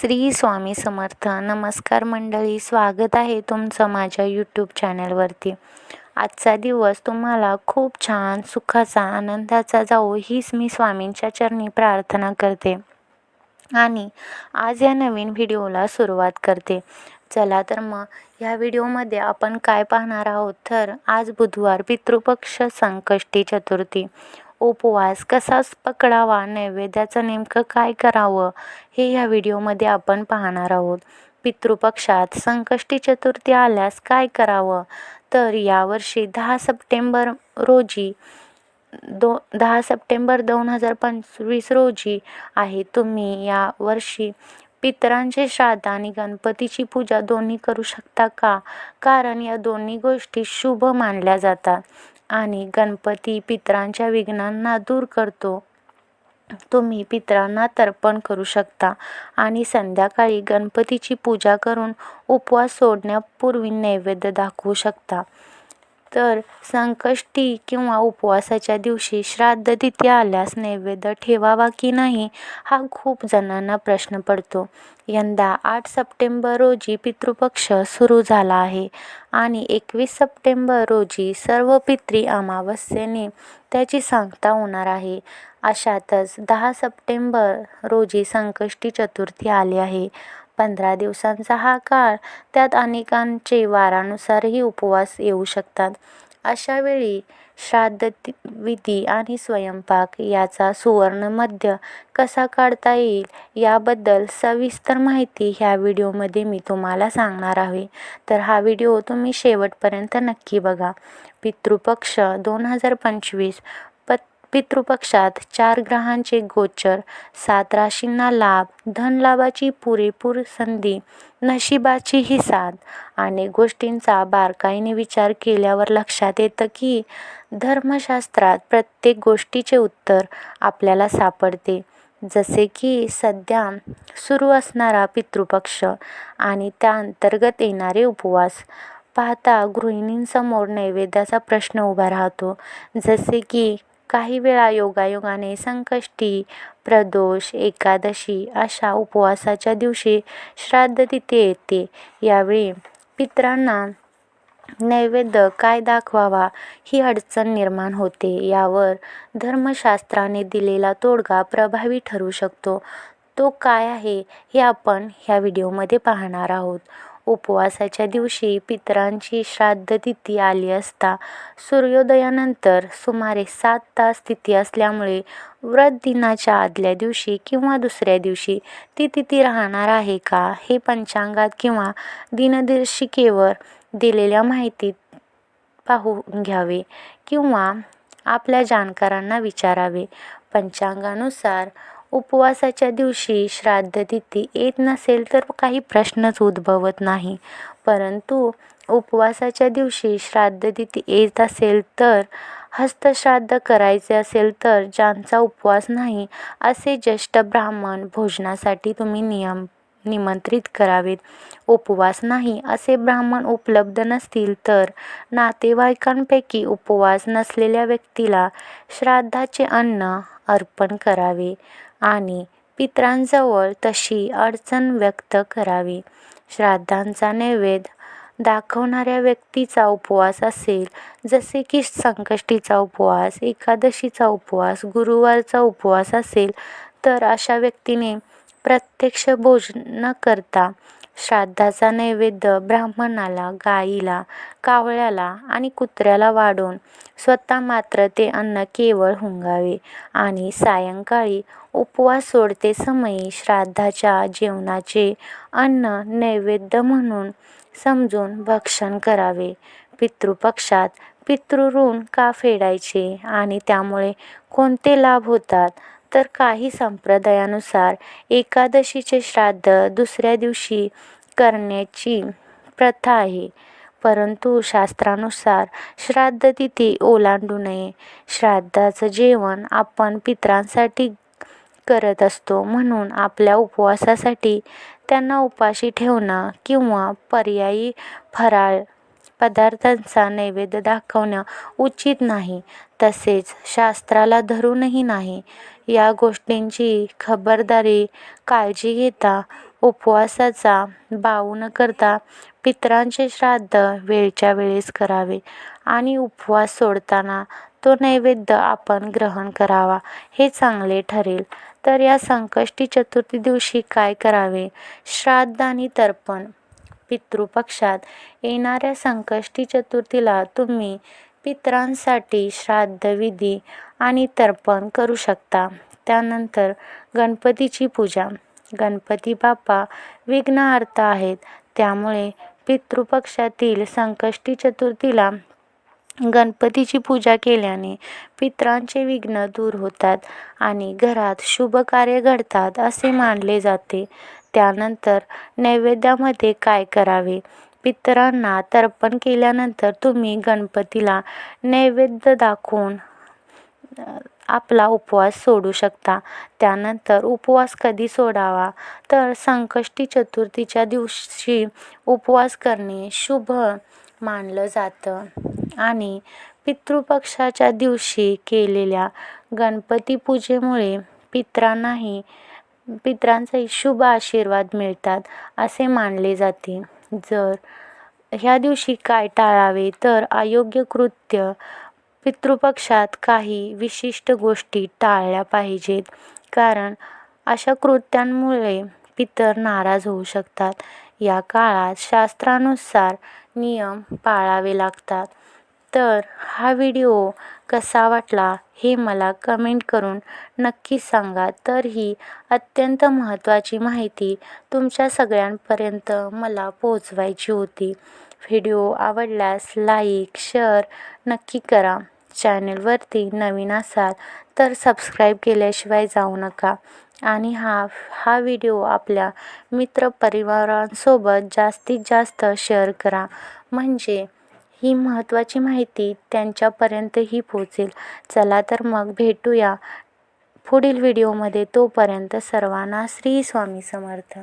श्री स्वामी समर्थ. नमस्कार मंडळी स्वागत आहे तुमचं माझ्या यूट्यूब चॅनलवरती आजचा दिवस तुम्हाला खूप छान सुखाचा आनंदाचा जावो हीच मी स्वामींच्या चरणी प्रार्थना करते. आणि आज या नवीन व्हिडिओला सुरुवात करते. चला तर मग ह्या व्हिडिओमध्ये आपण काय पाहणार आहोत? तर आज बुधवार पितृपक्ष संकष्टी चतुर्थी. उपवास कसाच पकडावा नैवेद्याचं नेमकं काय करावं हे ह्या व्हिडिओमध्ये आपण पाहणार आहोत. पितृपक्षात संकष्टी चतुर्थी आल्यास काय करावं? तर यावर्षी दहा सप्टेंबर रोजी दो दहा सप्टेंबर दोन हजार पंचवीस रोजी आहे. तुम्ही या वर्षी पितरांचे श्राद्ध आणि गणपतीची पूजा दोन्ही करू शकता का? कारण या दोन्ही गोष्टी शुभ मानल्या जातात. आणि गणपती पितरांच्या विघ्नांना दूर करतो. तुम्ही पितरांना तर्पण करू शकता. आणि संध्याकाळी गणपतीची पूजा करून उपवास सोडण्यापूर्वी नैवेद्य दाखवू शकता. तर संकष्टी किंवा उपवासाच्या दिवशी श्राद्ध तिथी आल्यास नैवेद्य ठेवावा की नाही हा खूप जणांना प्रश्न पडतो. यंदा आठ सप्टेंबर रोजी पितृपक्ष सुरू झाला आहे आणि एकवीस सप्टेंबर रोजी सर्व पित्री अमावस्येने त्याची सांगता होणार आहे. अशातच दहा सप्टेंबर रोजी संकष्टी चतुर्थी आली आहे. पंधरा दिवसांचा हा काळ त्यात अनेकांचे वारानुसारही उपवास येऊ शकतात. अशा वेळी श्राद्ध विधी आणि स्वयंपाक याचा सुवर्ण मध्य कसा काढता येईल याबद्दल सविस्तर माहिती ह्या व्हिडिओमध्ये मी तुम्हाला सांगणार आहे. तर हा व्हिडिओ तुम्ही शेवटपर्यंत नक्की बघा. पितृपक्ष दोन हजार पंचवीस पितृपक्षात चार ग्रहांचे गोचर सात राशींना लाभ धनलाभाची पुरेपूर संधी नशिबाची ही साथ अनेक गोष्टींचा बारकाईने विचार केल्यावर लक्षात येतं की धर्मशास्त्रात प्रत्येक गोष्टीचे उत्तर आपल्याला सापडते. जसे की सध्या सुरू असणारा पितृपक्ष आणि त्या अंतर्गत येणारे उपवास. पाहता गृहिणींसमोर नैवेद्याचा प्रश्न उभा राहतो. जसे की काही वेळा योगायोगाने संकष्टी प्रदोष एकादशी अशा उपवासाच्या दिवशी श्राद्ध तिथे येते. यावेळी पित्रांना नैवेद्य काय दाखवावा ही अडचण निर्माण होते. यावर धर्मशास्त्राने दिलेला तोडगा प्रभावी ठरू शकतो. तो काय आहे हे आपण ह्या व्हिडिओमध्ये पाहणार आहोत. उपवासाच्या दिवशी पितरांची श्राद्ध तिथी आली असता सूर्योदयानंतर सुमारे सात तास तिथी असल्यामुळे व्रत दिनाच्या आदल्या दिवशी किंवा दुसऱ्या दिवशी ती तिथी राहणार आहे का हे पंचांगात किंवा दिनदर्शिकेवर दिलेल्या माहितीत पाहून घ्यावे किंवा आपल्या जाणकारांना विचारावे. पंचांगानुसार उपवासाच्या दिवशी श्राद्ध तिथी येत नसेल तर काही प्रश्नच उद्भवत नाही. परंतु उपवासाच्या दिवशी श्राद्ध तिथी येत असेल तर हस्तश्राद्ध करायचे असेल तर ज्यांचा उपवास नाही असे ज्येष्ठ ब्राह्मण भोजनासाठी तुम्ही नियम निमंत्रित करावेत. उपवास नाही असे ब्राह्मण उपलब्ध नसतील तर नातेवाईकांपैकी उपवास नसलेल्या व्यक्तीला श्राद्धाचे अन्न अर्पण करावे. आणि पित्रांजवळ तशी अडचण व्यक्त करावी. श्राद्धांचा नैवेद्य दाखवणाऱ्या व्यक्तीचा उपवास असेल जसे की संकष्टीचा उपवास एकादशीचा उपवास गुरुवारचा उपवास असेल तर अशा व्यक्तीने प्रत्यक्ष भोजन न करता श्राद्धाचा नैवेद्य ब्राह्मणाला गाईला कावळ्याला आणि कुत्र्याला वाढून स्वतः मात्र ते अन्न केवळ हुंगावे. आणि सायंकाळी उपवास सोडते समयी श्राद्धाच्या जेवणाचे अन्न नैवेद्य म्हणून समजून भक्षण करावे. पितृपक्षात पितृऋण का फेडायचे? आणि त्यामुळे कोणते लाभ होतात? तर काही संप्रदायानुसार एकादशीचे श्राद्ध दुसऱ्या दिवशी करण्याची प्रथा आहे. परंतु शास्त्रानुसार श्राद्ध तिथी ओलांडू नये. श्राद्धाचं जेवण आपण पित्रांसाठी करत असतो म्हणून आपल्या उपवासासाठी त्यांना उपाशी ठेवणं किंवा पर्यायी फराळ पदार्थांचा नैवेद्य दाखवणं उचित नाही. तसेच शास्त्राला धरूनही नाही. या गोष्टींची खबरदारी काळजी घेता उपवासाचा बाऊ न करता पितरांचे श्राद्ध वेळच्या वेळेस करावे आणि उपवास सोडताना तो नैवेद्य आपण ग्रहण करावा हे चांगले ठरेल. तर या संकष्टी चतुर्थी दिवशी काय करावे? श्राद्ध आणि तर्पण. पितृपक्षात येणाऱ्या संकष्टी चतुर्थीला तुम्ही पितरांसाठी श्राद्धविधी आणि तर्पण करू शकता. त्यानंतर गणपतीची पूजा. गणपती बाप्पा विघ्नहर्ता आहेत. त्यामुळे पितृपक्षातील संकष्टी चतुर्थीला गणपतीची पूजा केल्याने पितरांचे विघ्न दूर होतात आणि घरात शुभ कार्य घडतात असे मानले जाते. त्यानंतर नैवेद्यामध्ये काय करावे? पितरांना तर्पण केल्यानंतर तुम्ही गणपतीला नैवेद्य दाखवून आपला उपवास सोडू शकता. त्यानंतर उपवास कधी सोडावा? तर संकष्टी चतुर्थीच्या दिवशी उपवास करणे शुभ मानलं जातं. आणि पितृपक्षाच्या दिवशी केलेल्या गणपती पूजेमुळे पितरांनाही पितरांचाही शुभ आशीर्वाद मिळतात असे मानले जाते. जर ह्या दिवशी काय टाळावे तर अयोग्य कृत्य पितृपक्षात काही विशिष्ट गोष्टी टाळल्या पाहिजेत. कारण अशा कृत्यांमुळे पितर नाराज होऊ शकतात. या काळात शास्त्रानुसार नियम पाळावे लागतात. तर हा व्हिडिओ कसा वाटला हे मला कमेंट करून नक्की सांगा. तर ही अत्यंत महत्त्वाची माहिती तुमच्या सगळ्यांपर्यंत मला पोचवायची होती. व्हिडिओ आवडल्यास लाईक शेअर नक्की करा. चॅनलवरती नवीन असाल तर सबस्क्राईब केल्याशिवाय जाऊ नका. आणि हा हा व्हिडिओ आपल्या मित्रपरिवारांसोबत जास्तीत जास्त शेअर करा. म्हणजे ही महत्त्वाची माहिती त्यांच्यापर्यंतही पोचेल चला तर मग भेटूया पुढील व्हिडिओमध्ये. तोपर्यंत सर्वांना श्री स्वामी समर्थ.